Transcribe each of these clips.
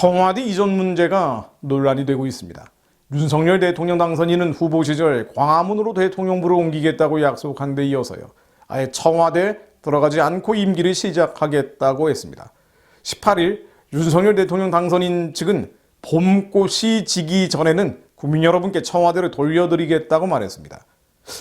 청와대 이전 문제가 논란이 되고 있습니다. 윤석열 대통령 당선인은 후보 시절 광화문으로 대통령부를 옮기겠다고 약속한 데 이어서요. 아예 청와대 들어가지 않고 임기를 시작하겠다고 했습니다. 18일 윤석열 대통령 당선인 측은 봄꽃이 지기 전에는 국민 여러분께 청와대를 돌려드리겠다고 말했습니다.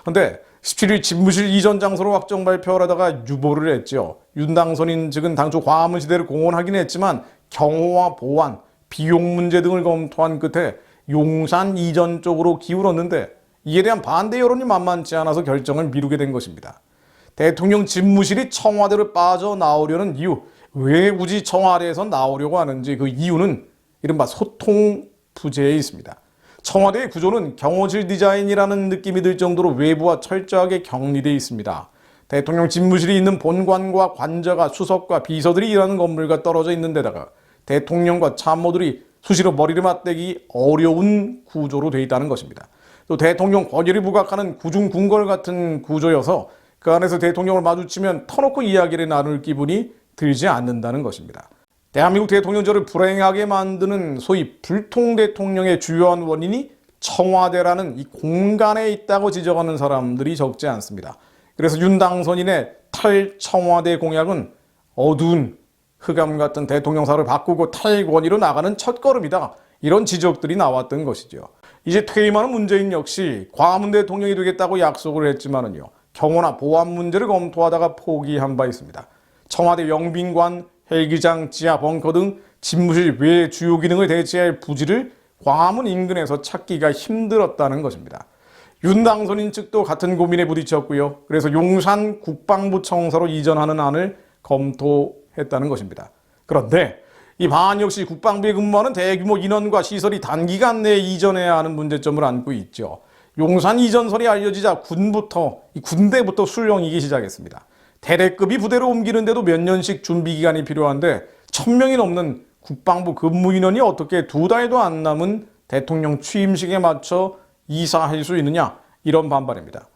그런데 17일 집무실 이전 장소로 확정 발표를 하다가 유보를 했죠. 윤 당선인 측은 당초 광화문 시대를 공언하긴 했지만 경호와 보안, 비용 문제 등을 검토한 끝에 용산 이전 쪽으로 기울었는데 이에 대한 반대 여론이 만만치 않아서 결정을 미루게 된 것입니다. 대통령 집무실이 청와대를 빠져나오려는 이유, 왜 굳이 청와대에서 나오려고 하는지 그 이유는 이른바 소통 부재에 있습니다. 청와대의 구조는 경호실 디자인이라는 느낌이 들 정도로 외부와 철저하게 격리되어 있습니다. 대통령 집무실이 있는 본관과 관저가 수석과 비서들이 일하는 건물과 떨어져 있는 데다가 대통령과 참모들이 수시로 머리를 맞대기 어려운 구조로 되어 있다는 것입니다. 또 대통령 권위를 부각하는 구중궁궐 같은 구조여서 그 안에서 대통령을 마주치면 터놓고 이야기를 나눌 기분이 들지 않는다는 것입니다. 대한민국 대통령제를 불행하게 만드는 소위 불통 대통령의 주요한 원인이 청와대라는 이 공간에 있다고 지적하는 사람들이 적지 않습니다. 그래서 윤 당선인의 탈청와대 공약은 어두운 흑암 같은 대통령사를 바꾸고 탈권위로 나가는 첫걸음이다. 이런 지적들이 나왔던 것이죠. 이제 퇴임하는 문재인 역시 광화문 대통령이 되겠다고 약속을 했지만은요. 경호나 보안 문제를 검토하다가 포기한 바 있습니다. 청와대 영빈관, 헬기장, 지하 벙커 등 집무실 외 주요 기능을 대체할 부지를 광화문 인근에서 찾기가 힘들었다는 것입니다. 윤 당선인 측도 같은 고민에 부딪혔고요. 그래서 용산 국방부 청사로 이전하는 안을 검토했다는 것입니다. 그런데 이 방안 역시 국방부에 근무하는 대규모 인원과 시설이 단기간 내에 이전해야 하는 문제점을 안고 있죠. 용산 이전설이 알려지자 군부터 이 군대부터 술령이기 시작했습니다. 대대급이 부대로 옮기는데도 몇 년씩 준비 기간이 필요한데 천 명이 넘는 국방부 근무 인원이 어떻게 두 달도 안 남은 대통령 취임식에 맞춰 이사할 수 있느냐 이런 반발입니다.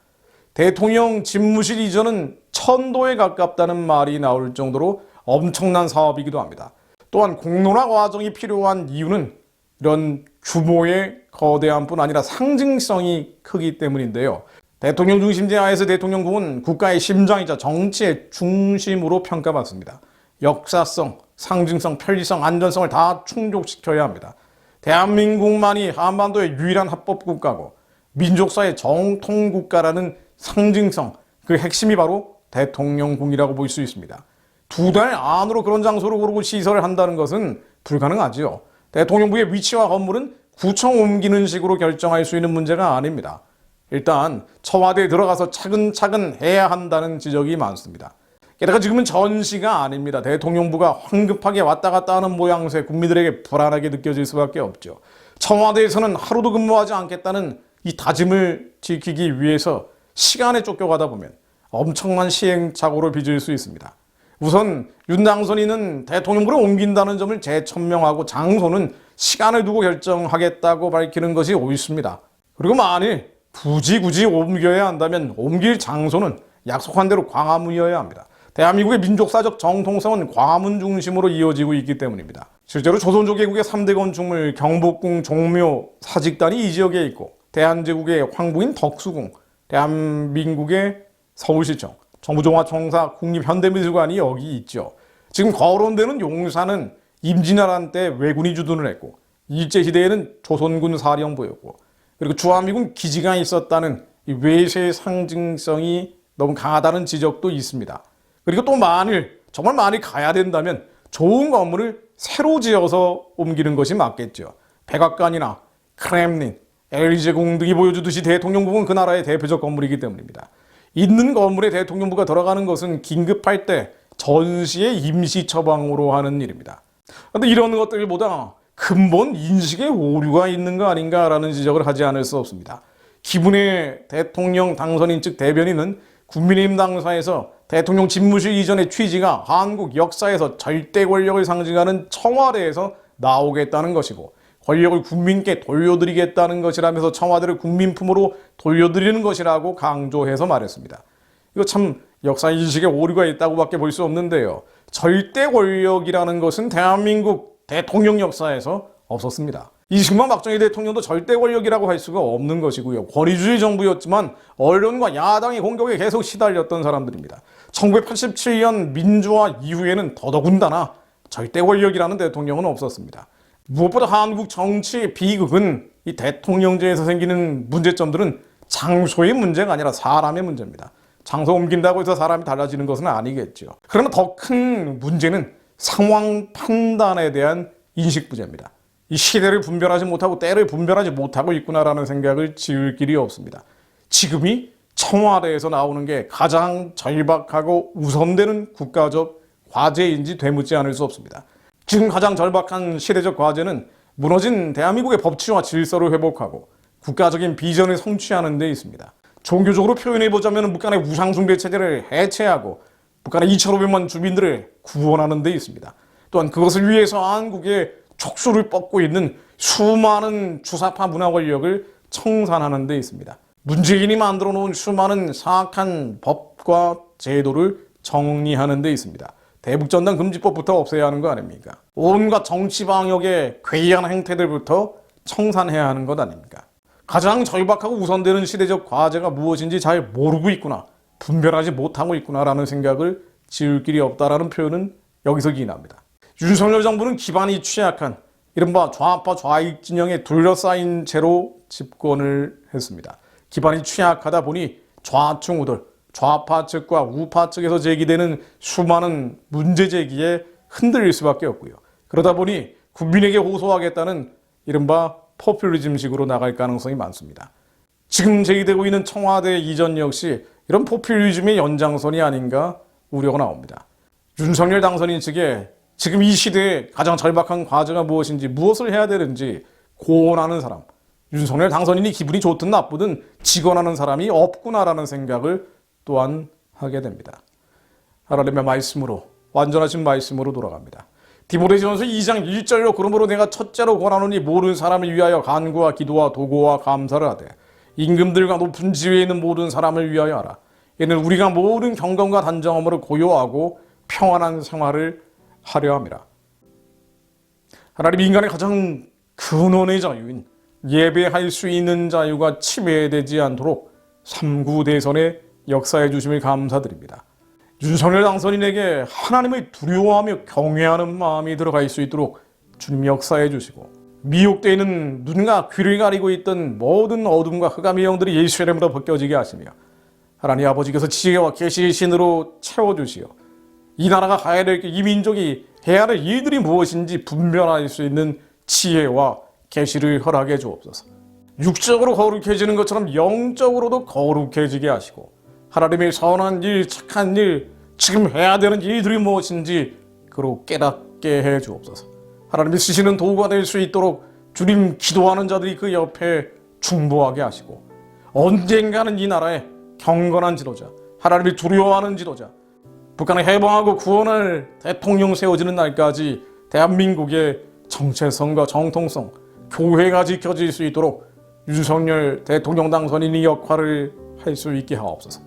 대통령 집무실 이전은 천도에 가깝다는 말이 나올 정도로 엄청난 사업이기도 합니다. 또한 공론화 과정이 필요한 이유는 이런 규모의 거대한 뿐 아니라 상징성이 크기 때문인데요. 대통령 중심제 하에서 대통령궁은 국가의 심장이자 정치의 중심으로 평가받습니다. 역사성, 상징성, 편리성, 안전성을 다 충족시켜야 합니다. 대한민국만이 한반도의 유일한 합법 국가고 민족사의 정통 국가라는 상징성, 그 핵심이 바로 대통령궁이라고 볼 수 있습니다. 두 달 안으로 그런 장소를 고르고 시설을 한다는 것은 불가능하지요. 대통령부의 위치와 건물은 구청 옮기는 식으로 결정할 수 있는 문제가 아닙니다. 일단 청와대에 들어가서 차근차근 해야 한다는 지적이 많습니다. 게다가 지금은 전시가 아닙니다. 대통령부가 황급하게 왔다 갔다 하는 모양새 국민들에게 불안하게 느껴질 수밖에 없죠. 청와대에서는 하루도 근무하지 않겠다는 이 다짐을 지키기 위해서 시간에 쫓겨가다 보면 엄청난 시행착오를 빚을 수 있습니다. 우선 윤 당선인은 대통령부를 옮긴다는 점을 재천명하고 장소는 시간을 두고 결정하겠다고 밝히는 것이 옳습니다. 그리고 만일 굳이 굳이 옮겨야 한다면 옮길 장소는 약속한 대로 광화문이어야 합니다. 대한민국의 민족사적 정통성은 광화문 중심으로 이어지고 있기 때문입니다. 실제로 조선조 개국의 3대 건축물 경복궁, 종묘, 사직단이 이 지역에 있고 대한제국의 황궁인 덕수궁, 대한민국의 서울시청, 정부종합청사 국립현대미술관이 여기 있죠. 지금 거론되는 용산은 임진왜란 때 왜군이 주둔을 했고 일제시대에는 조선군 사령부였고 그리고 주한미군 기지가 있었다는 이 외세의 상징성이 너무 강하다는 지적도 있습니다. 그리고 또 만일 정말 많이 가야 된다면 좋은 건물을 새로 지어서 옮기는 것이 맞겠죠. 백악관이나 크렘린, 엘리제 궁 등이 보여주듯이 대통령궁은 그 나라의 대표적 건물이기 때문입니다. 있는 건물에 대통령부가 들어가는 것은 긴급할 때 전시의 임시 처방으로 하는 일입니다. 그런데 이런 것들보다 근본 인식의 오류가 있는 거 아닌가라는 지적을 하지 않을 수 없습니다. 기분의 대통령 당선인 측 대변인은 국민의힘 당사에서 대통령 집무실 이전의 취지가 한국 역사에서 절대 권력을 상징하는 청와대에서 나오겠다는 것이고 권력을 국민께 돌려드리겠다는 것이라면서 청와대를 국민 품으로 돌려드리는 것이라고 강조해서 말했습니다. 이거 참 역사 인식에 오류가 있다고밖에 볼 수 없는데요. 절대 권력이라는 것은 대한민국 대통령 역사에서 없었습니다. 이승만 박정희 대통령도 절대 권력이라고 할 수가 없는 것이고요. 권위주의 정부였지만 언론과 야당의 공격에 계속 시달렸던 사람들입니다. 1987년 민주화 이후에는 더더군다나 절대 권력이라는 대통령은 없었습니다. 무엇보다 한국 정치 비극은 이 대통령제에서 생기는 문제점들은 장소의 문제가 아니라 사람의 문제입니다. 장소 옮긴다고 해서 사람이 달라지는 것은 아니겠죠. 그러나 더큰 문제는 상황 판단에 대한 인식 부재입니다. 이 시대를 분별하지 못하고 때를 분별하지 못하고 있구나라는 생각을 지을 길이 없습니다. 지금이 청와대에서 나오는 게 가장 절박하고 우선되는 국가적 과제인지 되묻지 않을 수 없습니다. 지금 가장 절박한 시대적 과제는 무너진 대한민국의 법치와 질서를 회복하고 국가적인 비전을 성취하는 데 있습니다. 종교적으로 표현해보자면 북한의 우상숭배 체제를 해체하고 북한의 2,500만 주민들을 구원하는 데 있습니다. 또한 그것을 위해서 한국의 촉수를 뻗고 있는 수많은 주사파 문화 권력을 청산하는 데 있습니다. 문재인이 만들어 놓은 수많은 사악한 법과 제도를 정리하는 데 있습니다. 대북전단 금지법부터 없애야 하는 거 아닙니까? 온갖 정치 방역의 괴이한 행태들부터 청산해야 하는 것 아닙니까? 가장 절박하고 우선되는 시대적 과제가 무엇인지 잘 모르고 있구나, 분별하지 못하고 있구나라는 생각을 지을 길이 없다라는 표현은 여기서 기인합니다. 윤석열 정부는 기반이 취약한 이른바 좌파 좌익 진영에 둘러싸인 채로 집권을 했습니다. 기반이 취약하다 보니 좌충 우돌, 좌파 측과 우파 측에서 제기되는 수많은 문제 제기에 흔들릴 수밖에 없고요. 그러다 보니 국민에게 호소하겠다는 이른바 포퓰리즘식으로 나갈 가능성이 많습니다. 지금 제기되고 있는 청와대 이전 역시 이런 포퓰리즘의 연장선이 아닌가 우려가 나옵니다. 윤석열 당선인 측에 지금 이 시대에 가장 절박한 과제가 무엇인지 무엇을 해야 되는지 고언하는 사람, 윤석열 당선인이 기분이 좋든 나쁘든 직언하는 사람이 없구나라는 생각을 또한 하게 됩니다. 하나님의 말씀으로 완전하신 말씀으로 돌아갑니다. 디모데전서 2장 1절로 그러므로 내가 첫째로 권하노니 모든 사람을 위하여 간구와 기도와 도고와 감사를 하되 임금들과 높은 지위에 있는 모든 사람을 위하여 하라. 이는 우리가 모든 경건과 단정함으로 고요하고 평안한 생활을 하려 함이라. 하나님 인간의 가장 근원의 자유인 예배할 수 있는 자유가 침해되지 않도록 삼구 대선의 역사해 주심을 감사드립니다. 윤석열 당선인에게 하나님을 두려워하며 경외하는 마음이 들어갈 수 있도록 주님 역사해 주시고 미혹되어 있는 눈과 귀를 가리고 있던 모든 어둠과 흑암의 영들이 예수의 이름으로 벗겨지게 하시며 하나님 아버지께서 지혜와 계시의 신으로 채워주시어 이 나라가 가야 될 길, 이 민족이 해야 할 일들이 무엇인지 분별할 수 있는 지혜와 계시를 허락해 주옵소서. 육적으로 거룩해지는 것처럼 영적으로도 거룩해지게 하시고 하나님의 선한 일, 착한 일, 지금 해야 되는 일들이 무엇인지 그로 깨닫게 해 주옵소서. 하나님이 쓰시는 도구가 될 수 있도록 주님 기도하는 자들이 그 옆에 중보하게 하시고 언젠가는 이 나라에 경건한 지도자, 하나님이 두려워하는 지도자, 북한을 해방하고 구원할 대통령 세워지는 날까지 대한민국의 정체성과 정통성, 교회가 지켜질 수 있도록 윤석열 대통령 당선인의 역할을 할 수 있게 하옵소서.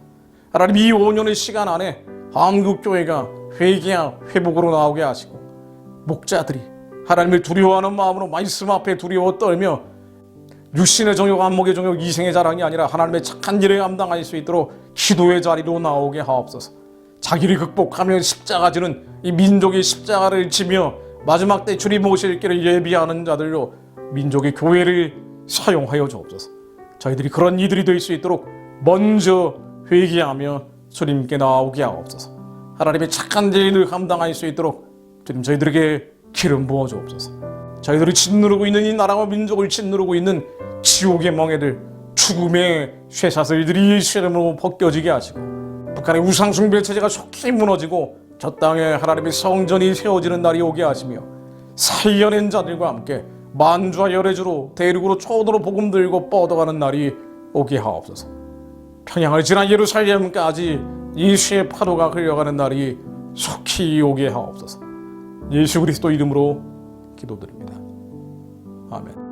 하나님 이 5년의 시간 안에 한국 교회가 회개와 회복으로 나오게 하시고 목자들이 하나님을 두려워하는 마음으로 말씀 앞에 두려워 떨며 육신의 정욕, 안목의 정욕, 이생의 자랑이 아니라 하나님의 착한 일을 감당할 수 있도록 기도의 자리로 나오게 하옵소서. 자기를 극복하며 십자가 지는 이 민족의 십자가를 지며 마지막 때 주님 오실 길을 예비하는 자들로 민족의 교회를 사용하여 주옵소서. 저희들이 그런 이들이 될 수 있도록 먼저 회개하며 주님께 나오게 하옵소서. 하나님의 착한 일을 감당할 수 있도록 주님 저희들에게 기름 부어 주옵소서. 저희들이 짓누르고 있는 이 나라와 민족을 짓누르고 있는 지옥의 멍에들 죽음의 쇠사슬들이 예수의 이름으로 벗겨지게 하시고 북한의 우상숭배 체제가 속히 무너지고 저 땅에 하나님의 성전이 세워지는 날이 오게 하시며 살려낸 자들과 함께 만주와 열애주로 대륙으로 초도로 복음 들고 뻗어가는 날이 오게 하옵소서. 평양을 지난 예루살렘까지 예수의 파도가 흘려가는 날이 속히 오게 하옵소서. 예수 그리스도 이름으로 기도드립니다. 아멘.